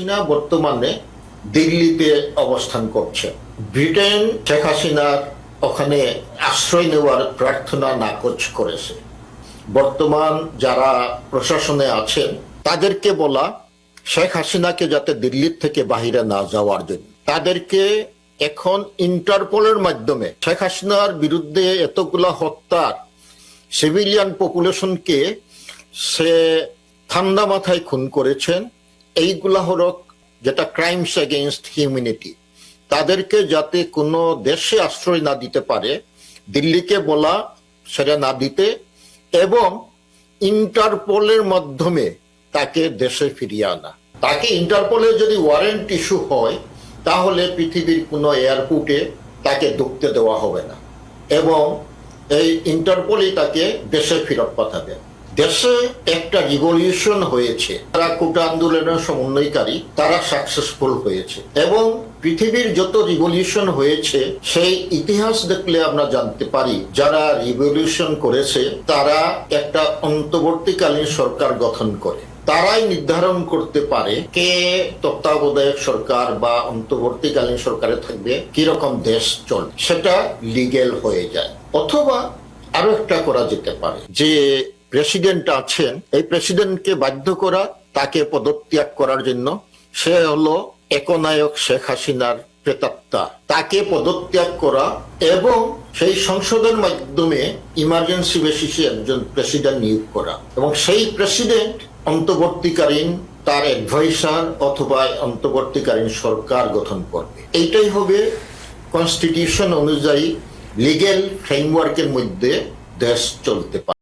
হাসিনা বর্তমানে দিল্লিতে অবস্থান করছে। ব্রিটেন শেখ হাসিনার ওখানে আশ্রয় নেওয়ার প্রার্থনা নাকচ করেছে। বর্তমান যারা প্রশাসনে আছেন, তাদেরকে বলা শেখ হাসিনাকে যাতে দিল্লির থেকে বাহিরে না যাওয়ার জন্য। তাদেরকে এখন ইন্টারপোলের মাধ্যমে শেখ হাসিনার বিরুদ্ধে এতগুলা হত্যার সিভিলিয়ান পপুলেশনকে সে ঠান্ডা মাথায় খুন করেছেন। এইগুলা হলো যেটা ক্রাইমস এগেইনস্ট হিউম্যানিটি তাদেরকে যাতে কোনো দেশে আশ্রয় না দিতে পারে, দিল্লিকে বলা সেটা না দিতে, এবং ইন্টারপোলের মাধ্যমে তাকে দেশে ফিরিয়ে আনা। তাকে ইন্টারপোলে যদি ওয়ারেন্ট ইস্যু হয়, তাহলে পৃথিবীর কোনো এয়ারপোর্টে তাকে ঢুকতে দেওয়া হবে না। এবং এই ইন্টারপোলই তাকে দেশে ফেরত পাঠাবে। দেশে একটা রিভলিউশন হয়েছে। তারা কোটা আন্দোলনের সমন্বয়কারী, তারা সাকসেসফুল হয়েছে। এবং পৃথিবীর যত রিভলিউশন হয়েছে, সেই ইতিহাস দেখলে আমরা জানতে পারি, যারা রিভলিউশন করেছে, তারা একটা অন্তর্বর্তীকালীন সরকার গঠন করে। তারাই নির্ধারণ করতে পারে কে তত্ত্বাবধায়ক সরকার বা অন্তর্বর্তীকালীন সরকারে থাকবে, কীরকম দেশ চলবে। সেটা লিগেল হয়ে যায়। অথবা আরও একটা করা যেতে পারে, যে প্রেসিডেন্ট আছেন, এই প্রেসিডেন্টকে বাধ্য করা, তাকে পদত্যাগ করার জন্য সে হলো একনায়ক শেখ হাসিনার প্রেতাত্মা। তাকে পদত্যাগ করা এবং সেই সংসদের মাধ্যমে ইমার্জেন্সি বেসিসে একজন প্রেসিডেন্ট নিয়োগ করা। এবং সেই প্রেসিডেন্ট অন্তর্বর্তীকালীন তার অ্যাডভাইসার অথবা অন্তর্বর্তীকালীন সরকার গঠন করবে। এইটাই হবে কনস্টিটিউশন অনুযায়ী লিগেল ফ্রেমওয়ার্কের মধ্যে দেশ চলতে পারে।